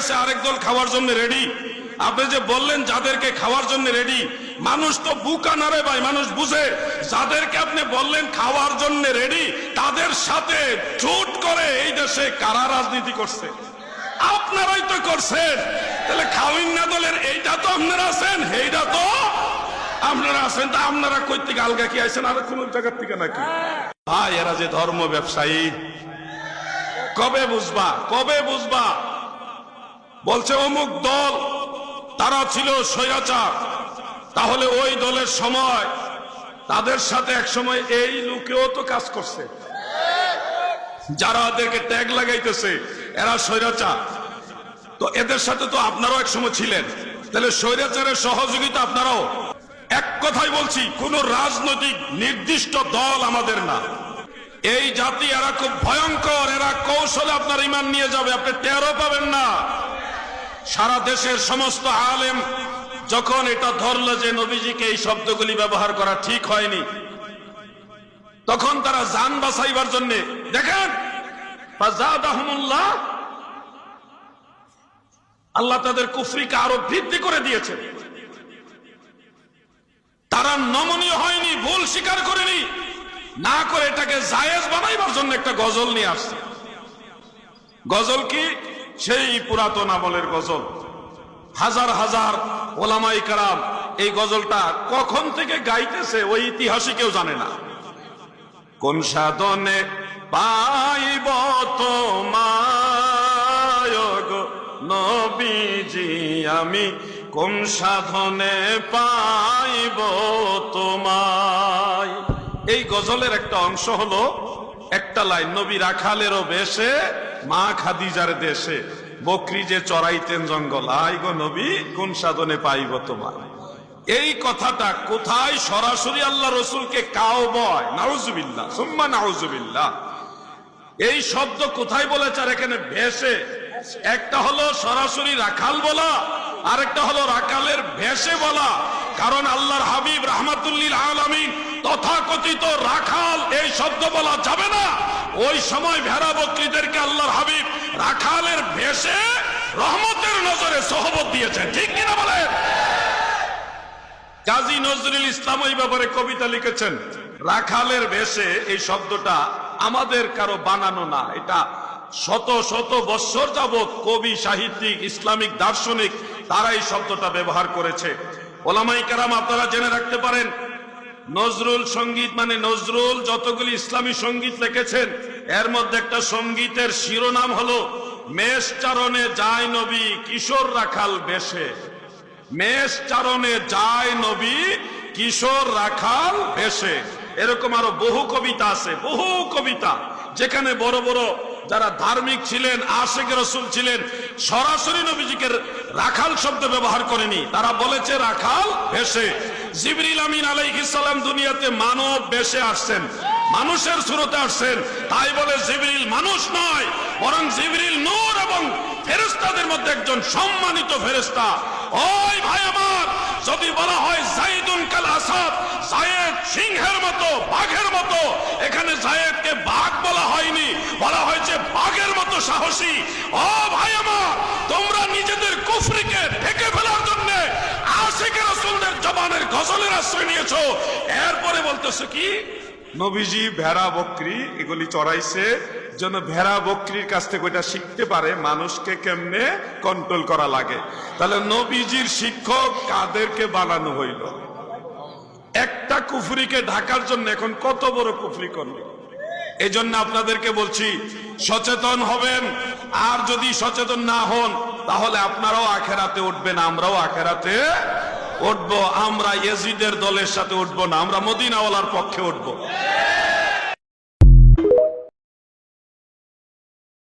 গেছে আরেক দল খাওয়ার জন্য রেডি। আপনি যে বললেন যাদেরকে খাওয়ার জন্য রেডি, মানুষ তো বুকা না রে ভাই, মানুষ বুঝে। যাদেরকে আপনি বললেন খাওয়ার জন্য রেডি, তাদের সাথে জোট করে এই দেশে কারা রাজনীতি করছে? আপনারাই তো করছেন। তাহলে খাওয়িন না দলের এইটা তো আপনারা আছেন এইটা তো আপনারা আছেন। তা আপনারা কই থেকে আলগা কি আছেন আর কোন জায়গার থেকে নাকি? ভাই, এরা যে ধর্ম ব্যবসায়ী, কবে বুঝবা কবে বুঝবা? বলছে, অমুক দল, তারা ছিল স্বৈরাচার। তাহলে ওই দলের সময় তাদের সাথে এক সময় এই লোকেও তো কাজ করছে। যারা ওদেরকে ট্যাগ লাগাইতেছে, এরা স্বৈরাচার। তো এদের সাথে তো আপনারাও এক সময় ছিলেন। তাহলে স্বৈরাচারের সহযোগিতা আপনারাও। এক কথাই বলছি, কোন রাজনৈতিক নির্দিষ্ট দল আমাদের না। এই জাতি এরা খুব ভয়ঙ্কর, এরা কৌশলে আপনার ইমান নিয়ে যাবে, আপনি টেরও পাবেন না। সারা দেশের সমস্ত আলেম যখন এটা ধরলো যে নবীজিকে এই শব্দগুলি ব্যবহার করা ঠিক হয়নি, তখন তারা যান বাঁচাইবার জন্য, দেখেন আল্লাহ তাদের কুফরিকে আরও বৃদ্ধি করে দিয়েছে। তারা নমনীয় হয়নি, ভুল স্বীকার করেনি, না করে এটাকে জায়েজ বানাইবার জন্য একটা গজল নিয়ে আসছে। গজল কি? সেই পুরাতন আমলের গজল। হাজার হাজার ওলামাই কারাম এই গজলটা কখন থেকে গাইতেছে ওই ইতিহাসই কেউ জানে না। কোন সাধনে পাইব তোমায় নবীজি আমি? কোন সাধনে পাইব তোমায়? এই গজলের একটা অংশ হলো, একটা লাইন, নবী রাখালেরও বেশে মা খাদিজার দেশে বকরি যে চড়াইতেন জঙ্গল আই গো নবী, কোন সাধনে পাইব তোমার? এই কথাটা কোথায় সরাসরি আল্লাহ রসুলকে কাও বয়? নাউজুবিল্লাহ, সুম্মা নাউজুবিল্লাহ। এই শব্দ কোথায় বলেছে আর এখানে ভেসে? একটা হলো সরাসরি রাখাল বলা, আরেকটা হলো রাখালের ভেসে বলা। কারণ আল্লাহর হাবিব রাহমাতুল্লিল আলামিন তথাকথিত রাখাল এই শব্দ বলা যাবে না। ওই সময় ভেড়া বকরিদেরকে আল্লাহর হাবিব রাখালের ভেসে রহমতের নজরে সহবত দিয়েছেন। ঠিক কিনা বলেন? কাজী নজরুল ইসলাম ওই ব্যাপারে কবিতা লিখেছেন, রাখালের বেশে এই শব্দটা আমাদের কারও বানানো না। এটা শত শত বৎসর যাবৎ কবি, সাহিত্যিক, ইসলামিক, দার্শনিক তারা এই শব্দটা ব্যবহার করেছে। ওলামাই কারাম, আপনারা জেনে রাখতে পারেন নজরুল সংগীত মানে নজরুল যতগুলি ইসলামী সংগীত লিখেছেন, এর মধ্যে একটা সঙ্গীতের শিরোনাম হলো, মেষ চারণে যায় নবী কিশোর রাখাল বেশে। মেষ চারণে যায় নবী কিশোর রাখাল বেশে। এরকম আরও বহু কবিতা আছে, বহু কবিতা, যেখানে বড় বড় যারা ধার্মিক ছিলেন, আশেখ রসুল ছিলেন, সরাসরি নবীজিকে রাখাল শব্দ ব্যবহার করেনি। তারা বলেছে, রাখাল ভেসে জিবরিল আমিন দুনিয়াতে মানব বেশে আসছেন, মানুষের সুরতে আসছেন। তাই বলে জিবরিল মানুষ নয়, বরং জিবরিল নূর এবং ফেরেস্তাদের মধ্যে একজন সম্মানিত ফেরেস্তা ওই ভাই আমার, যদি বলা হয় জাইদুন কাল আসাদ, জায়েদ সিংহের মতো, বাঘের মতো, এখানে জায়েদকে বাঘ বলা হয়নি, বলা হয়েছে বাঘের মতো সাহসী। ও ভাই আমার, তোমরা নিজেদের কুফরিকে ঢেকে ফেলার জন্য আশেকের রসুলদের জবানের গজলের আশ্রয় নিয়েছো। এরপরে বলতেছে কি? নবীজি ভেড়া বকরি এগুলি চড়াইছে, যেন ভেড়া বকরির কাছ থেকে ওইটা শিখতে পারে, মানুষকে কেমনে কন্ট্রোল করা লাগে। তাহলে নবীজির শিক্ষক কাদেরকে বানানো হইল? একটা কুফরিকে ঢাকার জন্য এখন কত বড় কুফরি করল এই জন্য আপনাদেরকে বলছি, সচেতন হবেন। আর যদি সচেতন না হন, তাহলে আপনারাও আখেরাতে উঠবেন, আমরাও আখেরাতে উঠবো আমরা এজিদের দলের সাথে উঠবো না আমরা মদিনাওয়ালার পক্ষে উঠবো।